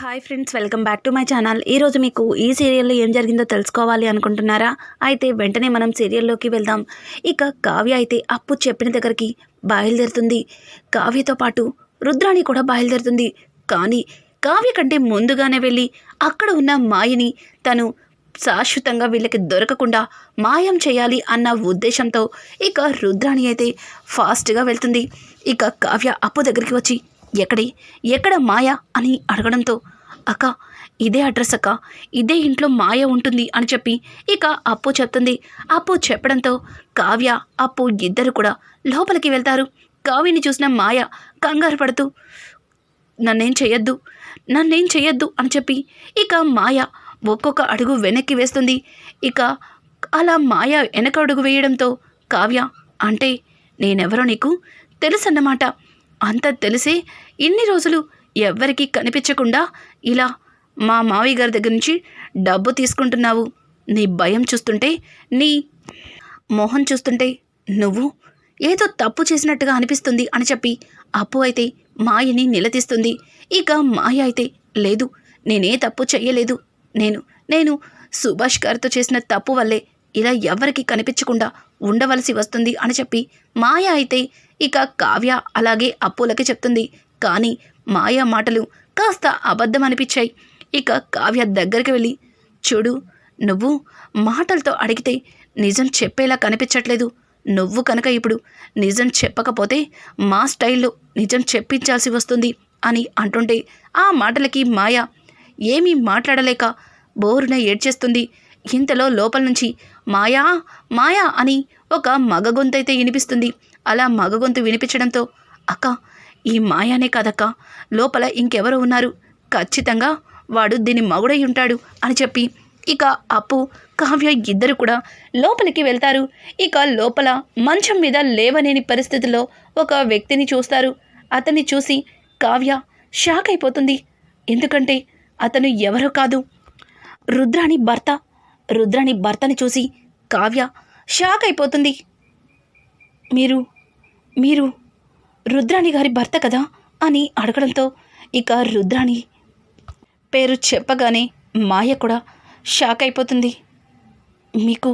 Hi friends welcome back to my channel ఈరోజు మీకు ఈ సీరియల్లో ఏం జరిగిందో తెలుసుకోవాలి అనుకుంటున్నారా? అయితే వెంటనే మనం సీరియల్లోకి వెళ్దాం. ఇక కావ్య అయితే అప్పు చెప్పిన దగ్గరికి బయలుదేరుతుంది. కావ్యతో పాటు రుద్రాణి కూడా బయలుదేరుతుంది. కానీ కావ్య కంటే ముందుగానే వెళ్ళి అక్కడ ఉన్న మాయని తను శాశ్వతంగా వీళ్ళకి దొరకకుండా మాయం చేయాలి అన్న ఉద్దేశంతో ఇక రుద్రాణి అయితే ఫాస్ట్గా వెళ్తుంది. ఇక కావ్య అప్పు దగ్గరికి వచ్చి ఎక్కడి ఎక్కడ మాయ అని అడగడంతో అక్క ఇదే అడ్రస్ అక్క ఇదే ఇంట్లో మాయ ఉంటుంది అని చెప్పి ఇక అప్పు చెప్తుంది. అప్పు చెప్పడంతో కావ్య అప్పు ఇద్దరు కూడా లోపలికి వెళ్తారు. కావ్యని చూసిన మాయ కంగారు పడుతూ నన్నేం చెయ్యొద్దు నన్నేం చెయ్యొద్దు అని చెప్పి ఇక మాయ ఒక్కొక్క అడుగు వెనక్కి వేస్తుంది. ఇక అలా మాయ వెనక అడుగు వేయడంతో కావ్య అంటే నేనెవరో నీకు తెలుసన్నమాట. అంత తెలిసే ఇన్ని రోజులు ఎవ్వరికీ కనిపించకుండా ఇలా మా మావయ్య గారి దగ్గర నుంచి డబ్బు తీసుకుంటున్నావు. నీ భయం చూస్తుంటే నీ మొహం చూస్తుంటే నువ్వు ఏదో తప్పు చేసినట్టుగా అనిపిస్తుంది అని చెప్పి అప్పు అయితే మాయని నిలదీస్తుంది. ఇక మాయ అయితే లేదు. నేనే తప్పు చెయ్యలేదు నేను నేను సుభాష్ గారితో చేసిన తప్పు వల్లే ఇలా ఎవరికి కనిపించకుండా ఉండవలసి వస్తుంది అని చెప్పి మాయ అయితే ఇక కావ్య అలాగే అప్పులకి చెప్తుంది. కానీ మాయ మాటలు కాస్త అబద్ధం అనిపించాయి ఇక కావ్య దగ్గరికి వెళ్ళి చూడు నువ్వు మాటలతో అడిగితే నిజం చెప్పేలా కనిపించట్లేదు. నువ్వు కనుక ఇప్పుడు నిజం చెప్పకపోతే మా స్టైల్లో నిజం చెప్పించాల్సి వస్తుంది అని అంటుంటే ఆ మాటలకి మాయ ఏమీ మాట్లాడలేక బోరున ఏడ్చేస్తుంది. ఇంతలో లోపల నుంచి మాయా మాయా అని ఒక మగ గొంతైతే వినిపిస్తుంది. అలా మగ గొంతు వినిపించడంతో అక్క ఈ మాయానే కాదక్క. లోపల ఇంకెవరో ఉన్నారు. ఖచ్చితంగా వాడు దీని మగుడై ఉంటాడు అని చెప్పి ఇక అప్పు కావ్య ఇద్దరు కూడా లోపలికి వెళ్తారు. ఇక లోపల మంచం మీద లేవలేని పరిస్థితిలో ఒక వ్యక్తిని చూస్తారు. అతన్ని చూసి కావ్య షాక్ అయిపోతుంది. ఎందుకంటే అతను ఎవరో కాదు. రుద్రాణి భర్త. రుద్రాణి భర్తని చూసి కావ్య షాక్ అయిపోతుంది. మీరు మీరు రుద్రాణి గారి భర్త కదా అని అడగడంతో ఇక రుద్రాణి పేరు చెప్పగానే మాయ కూడా షాక్ అయిపోతుంది. మీకు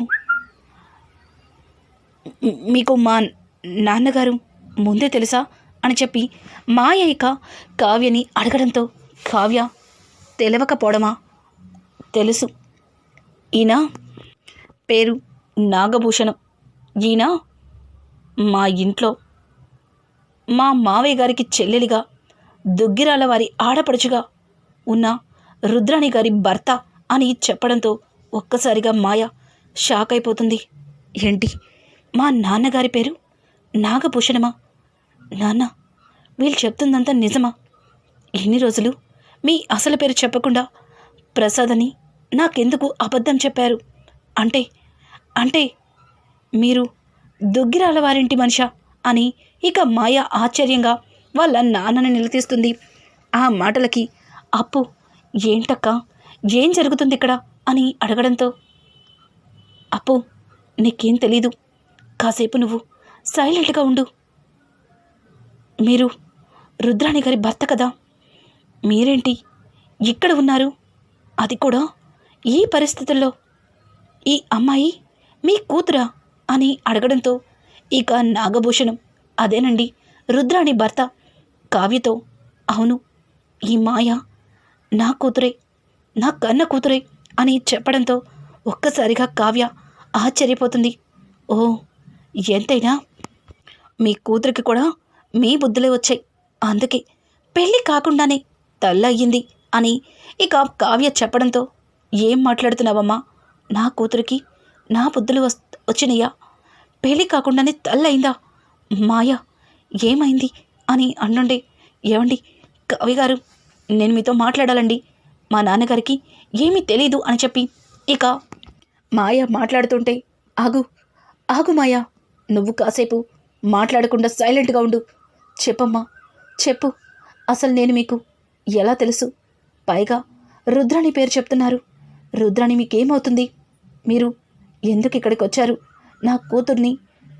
మీకు మా నాన్నగారు ముందే తెలుసా అని చెప్పి మాయ ఇక కావ్యని అడగడంతో కావ్య తెలవకపోవడమా? తెలుసు. ఈయన పేరు నాగభూషణం. ఈయన మా ఇంట్లో. మా మావయ్య గారికి చెల్లెలిగా దుగ్గిరాల వారి ఆడపడుచుగా ఉన్న రుద్రాణి గారి భర్త అని చెప్పడంతో ఒక్కసారిగా మాయ షాక్ అయిపోతుంది ఏంటి? మా నాన్నగారి పేరు నాగభూషణమా? నాన్న వీళ్ళు చెప్తుందంతా నిజమా? ఎన్ని రోజులు మీ అసలు పేరు చెప్పకుండా ప్రసాద్ అని నాకెందుకు అబద్ధం చెప్పారు? అంటే అంటే మీరు దుగ్గిరాల వారింటి మనిషా అని ఇక మాయ ఆశ్చర్యంగా వాళ్ళ నాన్నని నిలదీస్తుంది. ఆ మాటలకి అప్పు ఏంటక్క? ఏం జరుగుతుంది ఇక్కడ? అని అడగడంతో అప్పు నీకేం తెలీదు. కాసేపు నువ్వు సైలెంట్గా ఉండు. మీరు రుద్రాణి గారి భర్త కదా? మీరేంటి ఇక్కడ ఉన్నారు? అది కూడా ఈ పరిస్థితుల్లో ఈ అమ్మాయి మీ కూతురా? అని అడగడంతో ఇక నాగభూషణం అదేనండి రుద్రాణి భర్త కావ్యతో. అవును ఈ మాయ నా కూతురే నా కన్న కూతురే అని చెప్పడంతో ఒక్కసారిగా కావ్య ఆశ్చర్యపోతుంది. ఓ ఎంతైనా? మీ కూతురికి కూడా మీ బుద్ధులే వచ్చాయి. అందుకే పెళ్ళి కాకుండానే తల్లయ్యింది అని ఇక కావ్య చెప్పడంతో ఏం మాట్లాడుతున్నావమ్మా? నా కూతురికి నా బుద్ధులు వస్ వచ్చినయ్యా. పెళ్ళి కాకుండానే తల్లయిందా? మాయ ఏమైంది? అని అంటుండే ఏమండి కవి గారు నేను మీతో మాట్లాడాలండి. మా నాన్నగారికి ఏమీ తెలీదు అని చెప్పి ఇక మాయ మాట్లాడుతుంటే ఆగు ఆగు మాయా నువ్వు కాసేపు మాట్లాడకుండా సైలెంట్గా ఉండు. చెప్పమ్మా చెప్పు అసలు నేను మీకు ఎలా తెలుసు? పైగా రుద్రాణి పేరు చెప్తున్నారు. రుద్రాణి మీకేమవుతుంది? మీరు ఎందుకు ఇక్కడికి వచ్చారు? నా కూతుర్ని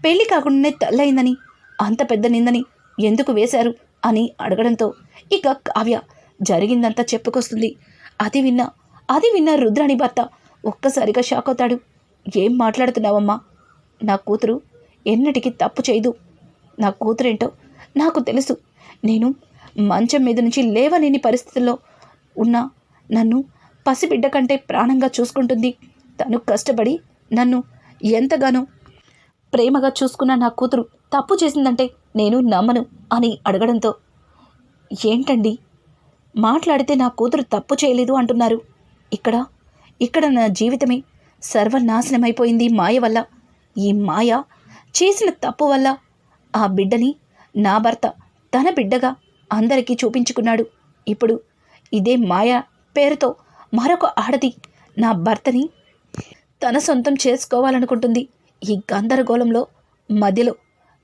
పెళ్ళి కాకుండానే తల్లయిందని అంత పెద్ద నిందని ఎందుకు వేశారు? అని అడగడంతో ఇక కావ్య జరిగిందంతా చెప్పుకొస్తుంది. అది విన్నా అది విన్న రుద్రాణి భర్త ఒక్కసారిగా షాక్ అవుతాడు. ఏం మాట్లాడుతున్నావమ్మా? నా కూతురు ఎన్నటికీ తప్పు చేయదు. నా కూతురేంటో నాకు తెలుసు. నేను మంచం మీద నుంచి లేవలేని పరిస్థితుల్లో ఉన్న నన్ను పసిబిడ్డ కంటే ప్రాణంగా చూసుకుంటుంది. తను కష్టపడి నన్ను ఎంతగానో ప్రేమగా చూసుకున్న నా కూతురు తప్పు చేసిందంటే నేను నమ్మను అని అడగడంతో ఏంటండి? మాట్లాడితే నా కూతురు తప్పు చేయలేదు అంటున్నారు. ఇక్కడ ఇక్కడ నా జీవితమే సర్వనాశనమైపోయింది మాయ వల్ల. ఈ మాయ చేసిన తప్పు వల్ల ఆ బిడ్డని నా భర్త తన బిడ్డగా అందరికీ చూపించుకున్నాడు. ఇప్పుడు ఇదే మాయ పేరుతో మరొక ఆడది నా భర్తని తన సొంతం చేసుకోవాలనుకుంటుంది. ఈ గందరగోళంలో మధ్యలో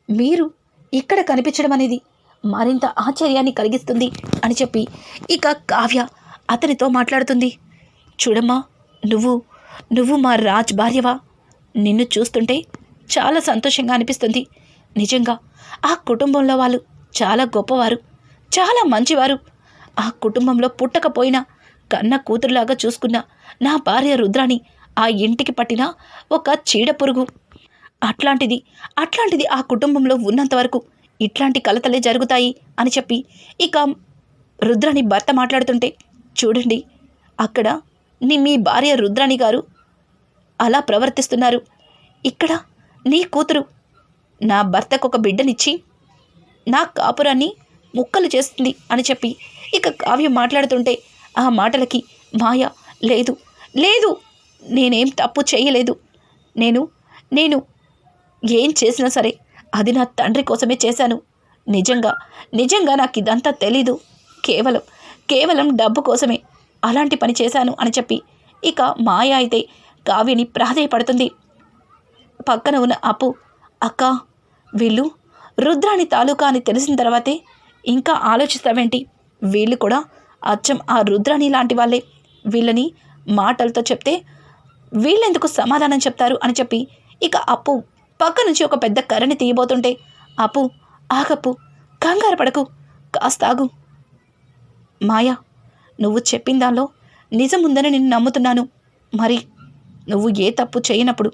మీరు ఇక్కడ కనిపించడం అనేది మరింత ఆశ్చర్యాన్ని కలిగిస్తుంది అని చెప్పి ఇక కావ్య అతనితో మాట్లాడుతుంది. చూడమ్మా నువ్వు నువ్వు మా రాజ్ భార్యవా? నిన్ను చూస్తుంటే చాలా సంతోషంగా అనిపిస్తుంది. నిజంగా ఆ కుటుంబంలో వాళ్ళు చాలా గొప్పవారు చాలా మంచివారు. ఆ కుటుంబంలో పుట్టకపోయినా కన్న కూతురులాగా చూసుకున్న నా భార్య రుద్రాణి ఆ ఇంటికి పట్టిన ఒక చీడ పురుగు. అట్లాంటిది అట్లాంటిది ఆ కుటుంబంలో ఉన్నంత వరకు ఇట్లాంటి కలతలే జరుగుతాయి అని చెప్పి ఇక రుద్రాణి భర్త మాట్లాడుతుంటే చూడండి అక్కడ నీ మీ భార్య రుద్రాణి గారు అలా ప్రవర్తిస్తున్నారు. ఇక్కడ నీ కూతురు నా భర్తకు ఒక బిడ్డనిచ్చి నా కాపురాన్ని ముక్కలు చేస్తుంది అని చెప్పి ఇక కావ్యం మాట్లాడుతుంటే ఆ మాటలకి మాయ లేదు లేదు నేనేం తప్పు చేయలేదు. నేను నేను ఏం చేసినా సరే అది నా తండ్రి కోసమే చేశాను. నిజంగా నిజంగా నాకు ఇదంతా తెలీదు. కేవలం కేవలం డబ్బు కోసమే అలాంటి పని చేశాను అని చెప్పి ఇక మాయ అయితే కావ్యని ప్రాధేయపడుతుంది. పక్కన ఉన్న అప్పు అక్క వీళ్ళు రుద్రాణి తాలూకా అని తెలిసిన తర్వాతే ఇంకా ఆలోచిస్తావేంటి? వీళ్ళు కూడా అచ్చం ఆ రుద్రాణి లాంటి వాళ్ళే. వీళ్ళని మాటలతో చెప్తే వీళ్ళెందుకు సమాధానం చెప్తారు అని చెప్పి ఇక అప్పు పక్క నుంచి ఒక పెద్ద కర్రని తీయబోతుంటే అప్పు ఆగప్పు కంగారు పడకు కాస్తాగు. మాయా నువ్వు చెప్పిన దానిలో నిజముందని నేను నమ్ముతున్నాను. మరి నువ్వు ఏ తప్పు చేయనప్పుడు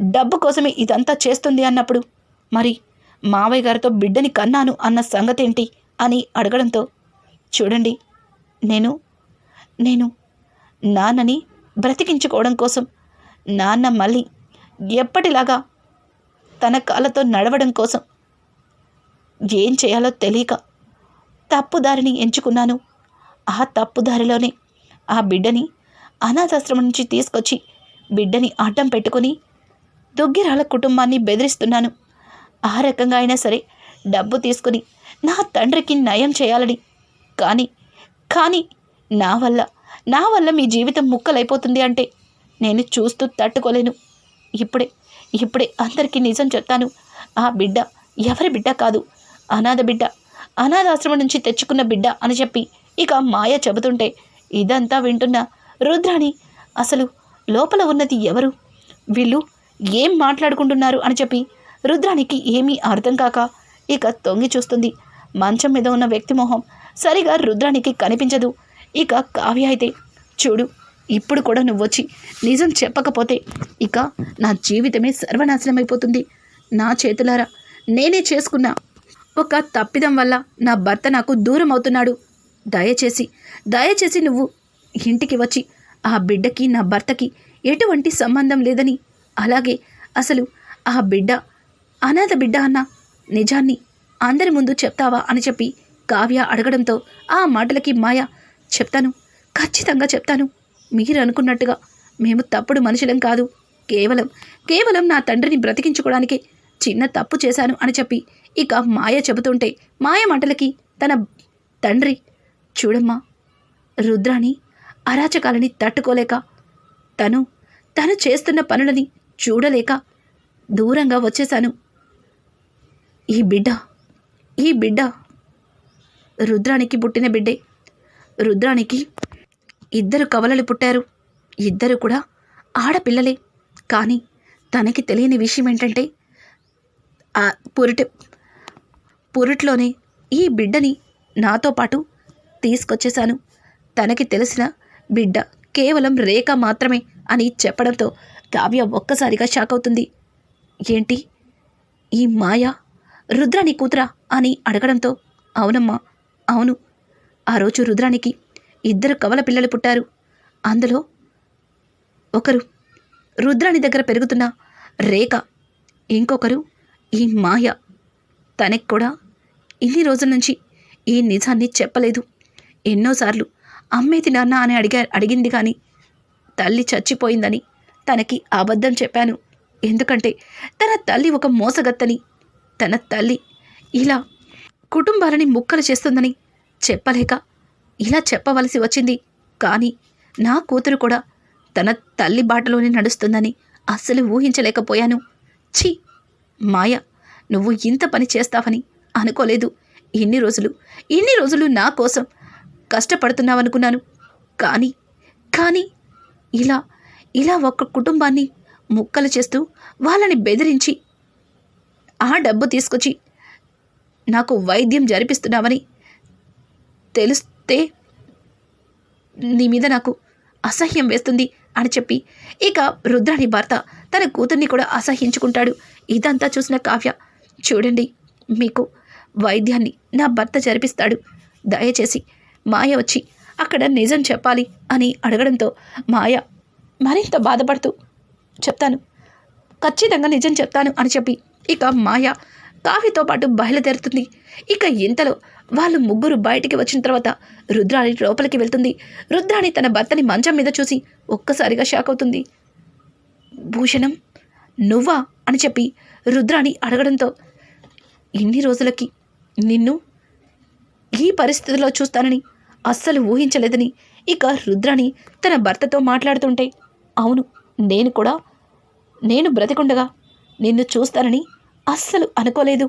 డబ్బు కోసమే ఇదంతా చేస్తుంది అన్నప్పుడు మరి మావయ్య గారితో బిడ్డని కన్నాను అన్న సంగతేంటి? అని అడగడంతో చూడండి నేను నేను నాన్నని బ్రతికించుకోవడం కోసం నాన్న మళ్ళీ ఎప్పటిలాగా తన కాళ్ళతో నడవడం కోసం ఏం చేయాలో తెలియక తప్పుదారిని ఎంచుకున్నాను. ఆ తప్పుదారిలోనే ఆ బిడ్డని అనాథాశ్రమం నుంచి తీసుకొచ్చి బిడ్డని అడ్డం పెట్టుకొని దుగ్గిరాల కుటుంబాన్ని బెదిరిస్తున్నాను. ఆ రకంగా అయినా సరే డబ్బు తీసుకుని నా తండ్రికి నయం చేయాలని. కానీ కానీ నా వల్ల నా వల్ల మీ జీవితం ముక్కలైపోతుంది అంటే నేను చూస్తూ తట్టుకోలేను. ఇప్పుడే ఇప్పుడే అందరికీ నిజం చెప్తాను. ఆ బిడ్డ ఎవరి బిడ్డ కాదు. అనాథ బిడ్డ అనాథాశ్రమం నుంచి తెచ్చుకున్న బిడ్డ అని చెప్పి ఇక మాయ చెబుతుంటే ఇదంతా వింటున్న రుద్రాణి అసలు లోపల ఉన్నది ఎవరు? వీళ్ళు ఏం మాట్లాడుకుంటున్నారు అని చెప్పి రుద్రానికి ఏమీ అర్థం కాక ఇక తొంగి చూస్తుంది. మంచం మీద ఉన్న వ్యక్తి మొహం సరిగా రుద్రానికి కనిపించదు. ఇక కావ్య అయితే చూడు ఇప్పుడు కూడా నువ్వు వచ్చి నిజం చెప్పకపోతే ఇక నా జీవితమే సర్వనాశనమైపోతుంది. నా చేతులారా నేనే చేసుకున్న ఒక తప్పిదం వల్ల నా భర్త నాకు దూరం అవుతున్నాడు దయచేసి దయచేసి నువ్వు ఇంటికి వచ్చి ఆ బిడ్డకి నా భర్తకి ఎటువంటి సంబంధం లేదని అలాగే అసలు ఆ బిడ్డ అనాథ బిడ్డ అన్న నిజాన్ని అందరి ముందు చెప్తావా అని చెప్పి కావ్య అడగడంతో ఆ మాటలకి మాయ చెప్తాను. ఖచ్చితంగా చెప్తాను. మీరు అనుకున్నట్టుగా మేము తప్పుడు మనుషులం కాదు. కేవలం కేవలం నా తండ్రిని బ్రతికించుకోవడానికి చిన్న తప్పు చేశాను అని చెప్పి ఇక మాయ చెబుతుంటే మాయ మాటలకి తన తండ్రి చూడమ్మా రుద్రాని అరాచకాలని తట్టుకోలేక తను తను చేస్తున్న పనులని చూడలేక దూరంగా వచ్చేశాను. ఈ బిడ్డ ఈ బిడ్డ రుద్రానికి పుట్టిన బిడ్డే. రుద్రానికి ఇద్దరు కవలలు పుట్టారు. ఇద్దరు కూడా ఆడపిల్లలే. కానీ తనకి తెలియని విషయం ఏంటంటే ఆ పురిటి పురిట్లోనే ఈ బిడ్డని నాతో పాటు తీసుకొచ్చేశాను. తనకి తెలిసిన బిడ్డ కేవలం రేఖ మాత్రమే అని చెప్పడంతో కావ్య ఒక్కసారిగా షాక్ అవుతుంది. ఏంటి? ఈ మాయ రుద్రాని కూతురా అని అడగడంతో అవునమ్మా అవును. ఆ రోజు రుద్రానికి ఇద్దరు కవల పిల్లలు పుట్టారు. అందులో ఒకరు రుద్రాని దగ్గర పెరుగుతున్న రేఖ ఇంకొకరు ఈ మాయ. తనకి కూడా ఇన్ని రోజుల నుంచి ఈ నిజాన్ని చెప్పలేదు. ఎన్నోసార్లు అమ్మేది నాన్న అని అడిగా అడిగింది కానీ తల్లి చచ్చిపోయిందని తనకి అబద్ధం చెప్పాను. ఎందుకంటే తన తల్లి ఒక మోసగత్తని తన తల్లి ఇలా కుటుంబాలని ముక్కలు చేస్తుందని చెప్పలేక ఇలా చెప్పవలసి వచ్చింది. కానీ నా కూతురు కూడా తన తల్లి బాటలోనే నడుస్తుందని అస్సలు ఊహించలేకపోయాను. ఛీ! మాయ నువ్వు ఇంత పని చేస్తావని అనుకోలేదు. ఇన్ని రోజులు ఇన్ని రోజులు నా కోసం కష్టపడుతున్నావనుకున్నాను. కానీ కానీ ఇలా ఇలా ఒక్క కుటుంబాన్ని ముక్కలు చేస్తూ వాళ్ళని బెదిరించి ఆ డబ్బు తీసుకొచ్చి నాకు వైద్యం జరిపిస్తున్నావని తెలిస్తే నీ మీద నాకు అసహ్యం వేస్తుంది అని చెప్పి ఇక రుద్రాని భర్త తన కూతుర్ని కూడా అసహ్యించుకుంటాడు ఇదంతా చూసిన కావ్య చూడండి మీకు వైద్యాన్ని నా భర్త జరిపిస్తాడు. దయచేసి మాయ వచ్చి అక్కడ నిజం చెప్పాలి అని అడగడంతో మాయ మరింత బాధపడుతూ చెప్తాను. ఖచ్చితంగా నిజం చెప్తాను అని చెప్పి ఇక మాయ కాఫీతో పాటు బయలుదేరుతుంది. ఇక ఇంతలో వాళ్ళు ముగ్గురు బయటికి వచ్చిన తర్వాత రుద్రాణి లోపలికి వెళ్తుంది. రుద్రాణి తన భర్తని మంచం మీద చూసి ఒక్కసారిగా షాక్ అవుతుంది. భూషణం నువ్వా అని చెప్పి రుద్రాణి అడగడంతో ఇన్ని రోజులకి నిన్ను ఈ పరిస్థితిలో చూస్తానని అస్సలు ఊహించలేదని ఇక రుద్రాణి తన భర్తతో మాట్లాడుతుంటే అవును నేను కూడా నేను బ్రతికుండగా నిన్ను చూస్తానని అస్సలు అనుకోలేదు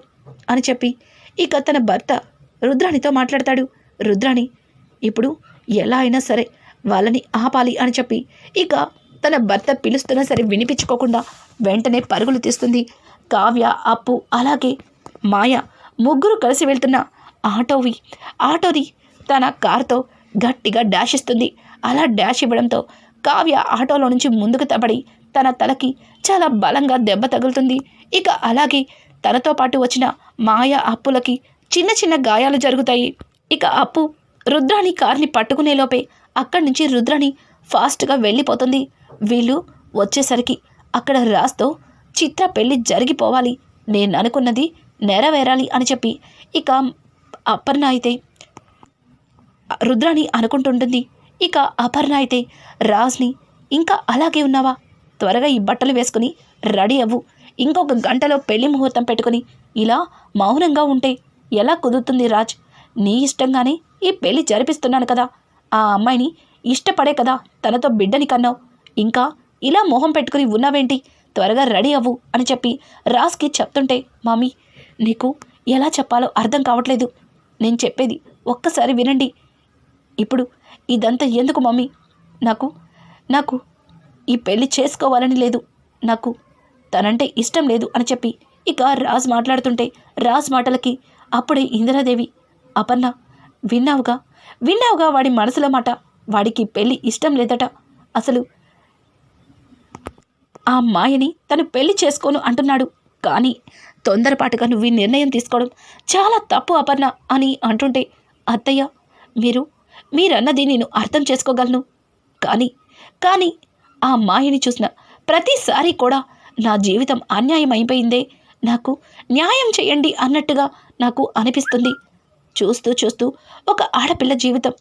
అని చెప్పి ఇక తన భర్త రుద్రాణితో మాట్లాడతాడు. రుద్రాణి ఇప్పుడు ఎలా అయినా సరే వాళ్ళని ఆపాలి అని చెప్పి ఇక తన భర్త పిలుస్తున్నా సరే వినిపించుకోకుండా వెంటనే పరుగులు తీస్తుంది. కావ్య అప్పు అలాగే మాయ ముగ్గురు కలిసి వెళ్తున్న ఆటోవి ఆటోది తన కారుతో గట్టిగా డాష్ ఇస్తుంది. అలా డాష్ ఇవ్వడంతో కావ్య ఆటోలో నుంచి ముందుకు తపడి తన తలకి చాలా బలంగా దెబ్బ తగులుతుంది. ఇక అలాగే తనతో పాటు వచ్చిన మాయ అప్పులకి చిన్న చిన్న గాయాలు జరుగుతాయి. ఇక అప్పు రుద్రాని కార్ని పట్టుకునేలోపే అక్కడి నుంచి రుద్రాని ఫాస్ట్గా వెళ్ళిపోతుంది. వీళ్ళు వచ్చేసరికి అక్కడ రాస్తో చిత్ర పెళ్ళి జరిగిపోవాలి. నేను అనుకున్నది నెరవేరాలి అని చెప్పి ఇక అపర్ణ అయితే రుద్రాని అనుకుంటుంటుంది. ఇక అపర్ణ అయితే రాజ్ని ఇంకా అలాగే ఉన్నావా? త్వరగా ఈ బట్టలు వేసుకుని రెడీ అవ్వు. ఇంకొక గంటలో పెళ్ళి ముహూర్తం పెట్టుకుని ఇలా మౌనంగా ఉంటే ఎలా కుదురుతుంది రాజ్? నీ ఇష్టంగానే ఈ పెళ్ళి జరిపిస్తున్నాను కదా. ఆ అమ్మాయిని ఇష్టపడే కదా తనతో బిడ్డని కన్నావు. ఇంకా ఇలా మొహం పెట్టుకుని ఉన్నావేంటి? త్వరగా రెడీ అవ్వు అని చెప్పి రాజ్కి చెప్తుంటే మమ్మీ నీకు ఎలా చెప్పాలో అర్థం కావట్లేదు. నేను చెప్పేది ఒక్కసారి వినండి. ఇప్పుడు ఇదంతా ఎందుకు మమ్మీ నాకు నాకు ఈ పెళ్ళి చేసుకోవాలని లేదు. నాకు తనంటే ఇష్టం లేదు అని చెప్పి ఇక రాజ్ మాట్లాడుతుంటే రాజ్ మాటలకి అప్పుడే ఇందిరాదేవి అపర్ణ విన్నావుగా? విన్నావుగా వాడి మనసులో మాట? వాడికి పెళ్ళి ఇష్టం లేదట. అసలు ఆ మాయని తను పెళ్ళి చేసుకోను అంటున్నాడు. కానీ తొందరపాటుగా నువ్వు ఈ నిర్ణయం తీసుకోవడం చాలా తప్పు అపర్ణ అని అంటుంటే అత్తయ్య మీరు మీరన్నది నేను అర్థం చేసుకోగలను. కానీ కానీ ఆ మాయని చూసిన ప్రతిసారి కూడా నా జీవితం అన్యాయం అయిపోయిందే నాకు న్యాయం చేయండి అన్నట్టుగా నాకు అనిపిస్తుంది. చూస్తూ చూస్తూ ఒక ఆడపిల్ల జీవితం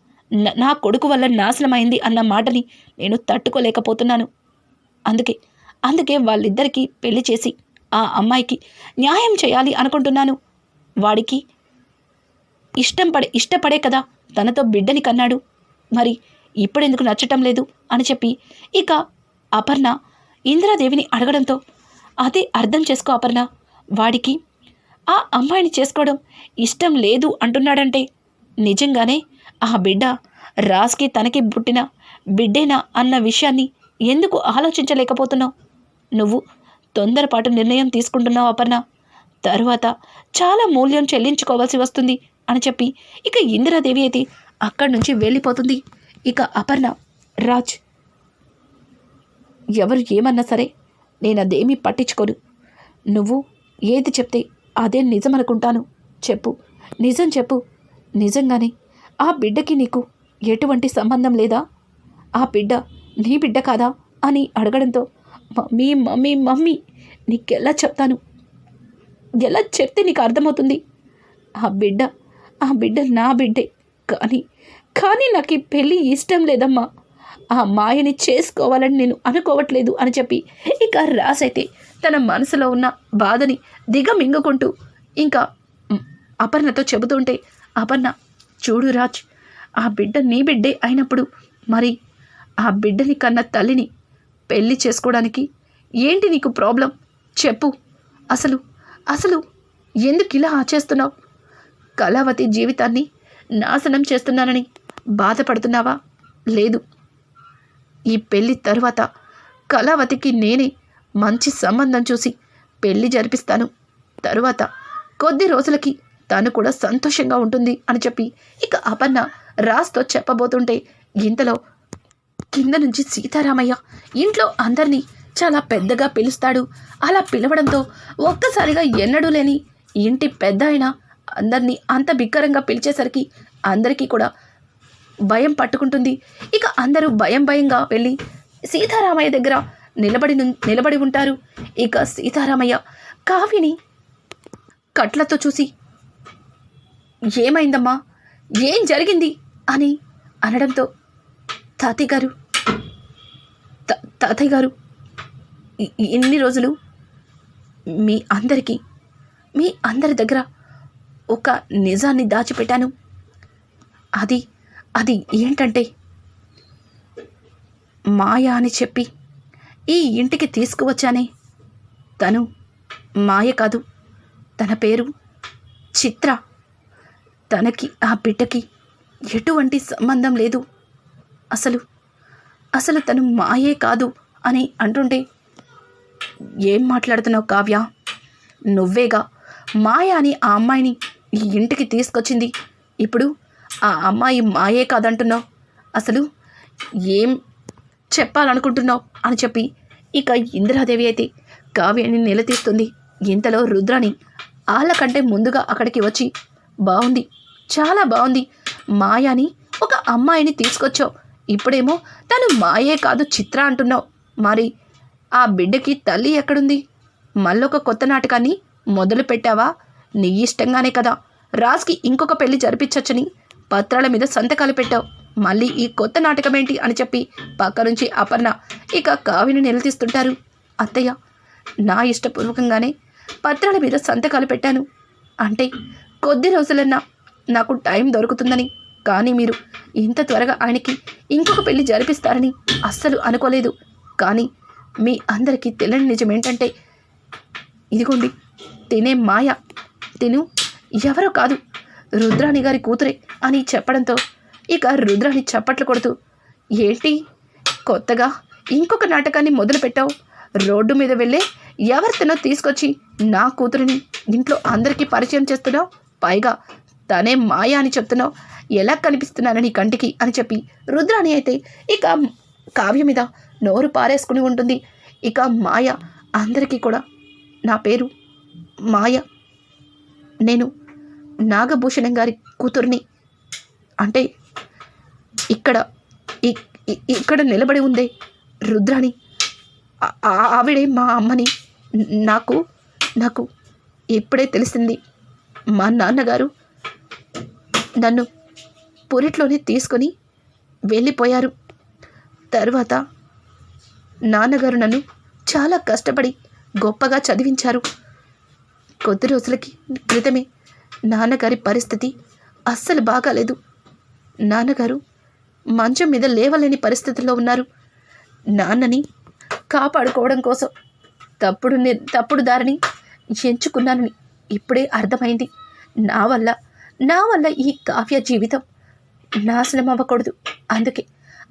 నా కొడుకు వల్ల నాశనమైంది అన్న మాటని నేను తట్టుకోలేకపోతున్నాను. అందుకే అందుకే వాళ్ళిద్దరికీ పెళ్ళి చేసి ఆ అమ్మాయికి న్యాయం చేయాలి అనుకుంటున్నాను. వాడికి ఇష్టం పడే ఇష్టపడే కదా తనతో బిడ్డని కన్నాడు. మరి ఇప్పుడెందుకు నచ్చటం లేదు? అని చెప్పి ఇక అపర్ణ ఇందిరాదేవిని అడగడంతో అదే అర్థం చేసుకో అపర్ణ వాడికి ఆ అమ్మాయిని చేసుకోవడం ఇష్టం లేదు అంటున్నాడంటే నిజంగానే ఆ బిడ్డ రాజ్కి తనకి పుట్టిన బిడ్డేనా అన్న విషయాన్ని ఎందుకు ఆలోచించలేకపోతున్నావు? నువ్వు తొందరపాటు నిర్ణయం తీసుకుంటున్నావు అపర్ణ. తరువాత చాలా మూల్యం చెల్లించుకోవాల్సి వస్తుంది అని చెప్పి ఇక ఇందిరాదేవి అయితే అక్కడి నుంచి వెళ్ళిపోతుంది. ఇక అపర్ణ రాజ్ ఎవరు ఏమన్నా సరే నేను అదేమీ పట్టించుకోను. నువ్వు ఏది చెప్తే అదే నిజం అనుకుంటాను చెప్పు. నిజం చెప్పు. నిజంగానే ఆ బిడ్డకి నీకు ఎటువంటి సంబంధం లేదా? ఆ బిడ్డ నీ బిడ్డ కాదా అని అడగడంతో మమ్మీ మమ్మీ మమ్మీ నీకెలా చెప్తాను? ఎలా చెప్తే నీకు అర్థమవుతుంది? ఆ బిడ్డ ఆ బిడ్డ నా బిడ్డే. కానీ కానీ నాకు ఈ పెళ్ళి ఇష్టం లేదమ్మా. ఆ మాయని చేసుకోవాలని నేను అనుకోవట్లేదు అని చెప్పి ఇక రాసైతే తన మనసులో ఉన్న బాధని దిగమింగుకుంటూ ఇంకా అపర్ణతో చెబుతుంటే అపర్ణ చూడు రాజ్ ఆ బిడ్డ నీ బిడ్డే అయినప్పుడు మరి ఆ బిడ్డని కన్న తల్లిని పెళ్ళి చేసుకోవడానికి ఏంటి నీకు ప్రాబ్లం? చెప్పు. అసలు అసలు ఎందుకు ఇలా ఆచేస్తున్నావు కళావతి జీవితాన్ని నాశనం చేస్తున్నానని బాధపడుతున్నావా? లేదు. ఈ పెళ్ళి తర్వాత కళావతికి నేనే మంచి సంబంధం చూసి పెళ్ళి జరిపిస్తాను. తరువాత కొద్ది రోజులకి తను కూడా సంతోషంగా ఉంటుంది అని చెప్పి ఇక అపర్ణ రాస్తో చెప్పబోతుంటే ఇంతలో కింద నుంచి సీతారామయ్య ఇంట్లో అందరినీ చాలా పెద్దగా పిలుస్తాడు. అలా పిలవడంతో ఒక్కసారిగా ఎన్నడూ లేని ఇంటి పెద్ద అయిన అందరినీ అంత బిక్కరంగా పిలిచేసరికి అందరికీ కూడా భయం పట్టుకుంటుంది. ఇక అందరూ భయం భయంగా వెళ్ళి సీతారామయ్య దగ్గర నిలబడి నిలబడి ఉంటారు. ఇక సీతారామయ్య కావ్యని కట్లతో చూసి ఏమైందమ్మా? ఏం జరిగింది? అని అనడంతో తాతయ్య గారు తాతయ్య గారు ఇన్ని రోజులు మీ అందరికీ మీ అందరి దగ్గర ఒక నిజాన్ని దాచిపెట్టాను. అది అది ఏంటంటే? మాయ అని చెప్పి ఈ ఇంటికి తీసుకువచ్చానే. తను మాయ కాదు. తన పేరు చిత్ర. తనకి ఆ బిడ్డకి ఎటువంటి సంబంధం లేదు. అసలు అసలు తను మాయే కాదు అని అంటుంటే ఏం మాట్లాడుతున్నావు కావ్య? నువ్వేగా? మాయ అని ఆ అమ్మాయిని ఈ ఇంటికి తీసుకొచ్చింది. ఇప్పుడు ఆ అమ్మాయి మాయే కాదంటున్నావు. అసలు ఏం చెప్పాలనుకుంటున్నావు అని చెప్పి ఇక ఇంద్రాదేవి అయితే కావ్యాన్ని నిలదీస్తుంది. ఇంతలో రుద్రాని వాళ్ళకంటే ముందుగా అక్కడికి వచ్చి బాగుంది చాలా బాగుంది మాయాని ఒక అమ్మాయిని తీసుకొచ్చావు. ఇప్పుడేమో తను మాయే కాదు చిత్ర అంటున్నావు. మరి ఆ బిడ్డకి తల్లి ఎక్కడుంది? మళ్ళొక కొత్త నాటకాన్ని మొదలు పెట్టావా నీ ఇష్టంగానే కదా. రాజ్కి ఇంకొక పెళ్ళి జరిపించచ్చని పత్రాల మీద సంతకాలు పెట్టావు. మళ్ళీ ఈ కొత్త నాటకం ఏంటి అని చెప్పి పక్క నుంచి అపర్ణ ఇక కావిని నిలదీస్తుంటారు. అత్తయ్య నా ఇష్టపూర్వకంగానే పత్రాల మీద సంతకాలు పెట్టాను. అంటే కొద్ది రోజులన్నా నాకు టైం దొరుకుతుందని. కానీ మీరు ఇంత త్వరగా ఆయనకి ఇంకొక పెళ్ళి జరిపిస్తారని అస్సలు అనుకోలేదు. కానీ మీ అందరికీ తెలియని నిజం ఏంటంటే ఇదిగోండి తినే మాయ తిను ఎవరో కాదు రుద్రాణి గారి కూతురే అని చెప్పడంతో ఇక రుద్రాణి చప్పట్లు కొడుతూ ఏంటి? కొత్తగా ఇంకొక నాటకాన్ని మొదలుపెట్టావు. రోడ్డు మీద వెళ్ళే ఎవరితోనో తీసుకొచ్చి నా కూతురిని ఇంట్లో అందరికీ పరిచయం చేస్తున్నావు. పైగా తనే మాయ అని చెప్తున్నావు. ఎలా కనిపిస్తున్నాను నీ కంటికి? అని చెప్పి రుద్రాణి అయితే ఇక కావ్య మీద నోరు పారేసుకుని ఉంటుంది. ఇక మాయ అందరికీ కూడా నా పేరు మాయ. నేను నాగభూషణం గారి కూతుర్ని అంటే ఇక్కడ ఇక్కడ నిలబడి ఉందే రుద్రాణి ఆ- ఆవిడే మా అమ్మని నాకు నాకు ఇప్పుడే తెలిసింది. మా నాన్నగారు నన్ను పురిట్లోనే తీసుకొని వెళ్ళిపోయారు. తర్వాత నాన్నగారు నన్ను చాలా కష్టపడి గొప్పగా చదివించారు. కొద్ది రోజులకి క్రితమే నాన్నగారి పరిస్థితి అస్సలు బాగాలేదు. నాన్నగారు మంచం మీద లేవలేని పరిస్థితుల్లో ఉన్నారు. నాన్నని కాపాడుకోవడం కోసం తప్పుడు తప్పుడు దారిని ఎంచుకున్నానని ఇప్పుడే అర్థమైంది. నా వల్ల నా వల్ల ఈ కావ్య జీవితం నాశనం అవ్వకూడదు. అందుకే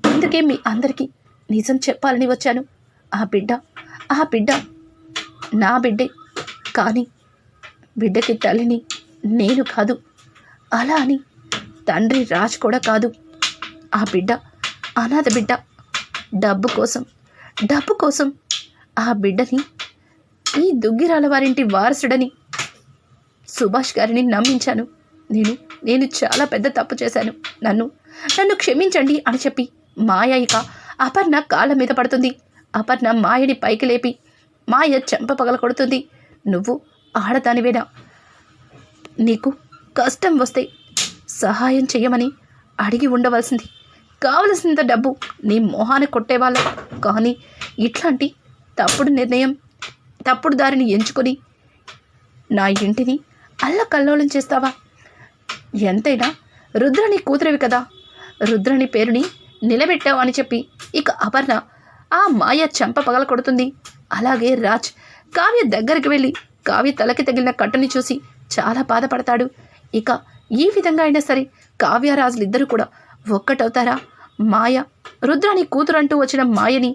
అందుకే మీ అందరికీ నిజం చెప్పాలని వచ్చాను. ఆ బిడ్డ ఆ బిడ్డ నా బిడ్డే. కానీ బిడ్డకి తల్లిని నేను కాదు. అలా అని తండ్రి రాజ్ కూడా కాదు. ఆ బిడ్డ అనాథ బిడ్డ డబ్బు కోసం డబ్బు కోసం ఆ బిడ్డని ఈ దుగ్గిరాల వారింటి వారసుడని సుభాష్ గారిని నమ్మించాను. నేను నేను చాలా పెద్ద తప్పు చేశాను. నన్ను నన్ను క్షమించండి అని చెప్పి మాయ ఇక అపర్ణ కాళ్ళ మీద పడుతుంది. అపర్ణ మాయని పైకి లేపి మాయ చెంప పగల కొడుతుంది నువ్వు ఆడదానివేనా? నీకు కష్టం వస్తే సహాయం చేయమని అడిగి ఉండవలసింది. కావలసినంత డబ్బు నీ మొహాన్ని కొట్టేవాళ్ళం. కానీ ఇట్లాంటి తప్పుడు నిర్ణయం తప్పుడు దారిని ఎంచుకొని నా ఇంటిని అల్లకల్లోలం చేస్తావా? ఎంతైనా రుద్రని కూతురివి కదా. రుద్రని పేరుని నిలబెట్టావు అని చెప్పి ఇక అపర్ణ ఆ మాయ చెంప పగల కొడుతుంది. అలాగే రాజ్ కావ్య దగ్గరికి వెళ్ళి కావ్య తలకి తగిలిన కట్టుని చూసి చాలా బాధపడతాడు. ఇక ఈ విధంగా అయినా సరే కావ్య ఇద్దరు కూడా ఒక్కటవుతారా? మాయ రుద్రాని కూతురు అంటూ వచ్చిన మాయని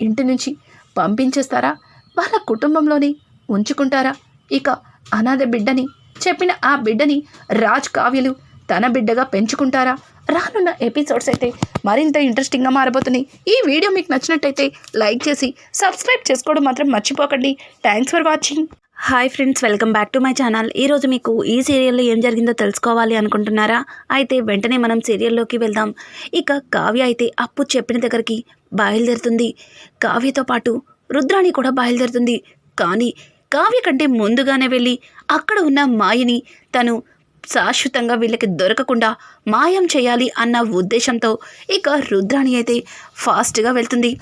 ఇంటి నుంచి పంపించేస్తారా? వాళ్ళ కుటుంబంలోనే ఉంచుకుంటారా? ఇక అనాథ బిడ్డని చెప్పిన ఆ బిడ్డని రాజ్ కావ్యలు తన బిడ్డగా పెంచుకుంటారా? రానున్న ఎపిసోడ్స్ అయితే మరింత ఇంట్రెస్టింగ్గా మారబోతున్నాయి. ఈ వీడియో మీకు నచ్చినట్టయితే లైక్ చేసి సబ్స్క్రైబ్ చేసుకోవడం మాత్రం మర్చిపోకండి. Thanks for watching hi friends welcome back to my channel ఈరోజు మీకు ఈ సీరియల్లో ఏం జరిగిందో తెలుసుకోవాలి అనుకుంటున్నారా? అయితే వెంటనే మనం సీరియల్లోకి వెళ్దాం. ఇక కావ్య అయితే అప్పు చెప్పిన దగ్గరికి బయలుదేరుతుంది. కావ్యతో పాటు రుద్రాణి కూడా బయలుదేరుతుంది. కానీ కావ్య కంటే ముందుగానే వెళ్ళి అక్కడ ఉన్న మాయని తను శాశ్వతంగా వీళ్ళకి దొరకకుండా మాయం చేయాలి అన్న ఉద్దేశంతో ఇక రుద్రాణి అయితే ఫాస్ట్గా వెళ్తుంది.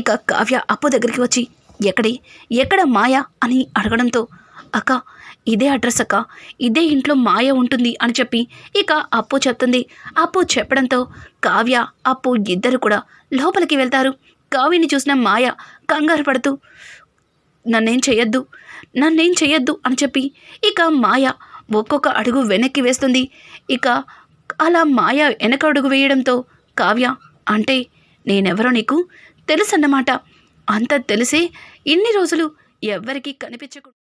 ఇక కావ్య అప్పు దగ్గరికి వచ్చి ఎక్కడి? ఎక్కడ మాయ అని అడగడంతో అక్క ఇదే అడ్రస్ అక్క. ఇదే ఇంట్లో మాయ ఉంటుంది అని చెప్పి ఇక అప్పు చెప్తుంది. అప్పు చెప్పడంతో కావ్య అప్పు ఇద్దరు కూడా లోపలికి వెళ్తారు. కావ్యని చూసిన మాయ కంగారు పడుతూ నన్నేం చెయ్యొద్దు నన్నేం చెయ్యొద్దు అని చెప్పి ఇక మాయ ఒక్కొక్క అడుగు వెనక్కి వేస్తుంది. ఇక అలా మాయ వెనక అడుగు వేయడంతో కావ్య అంటే నేనెవరో నీకు తెలుసన్నమాట. అంత తెలిసి ఇన్ని రోజులు ఎవ్వరికీ కనిపించకుండా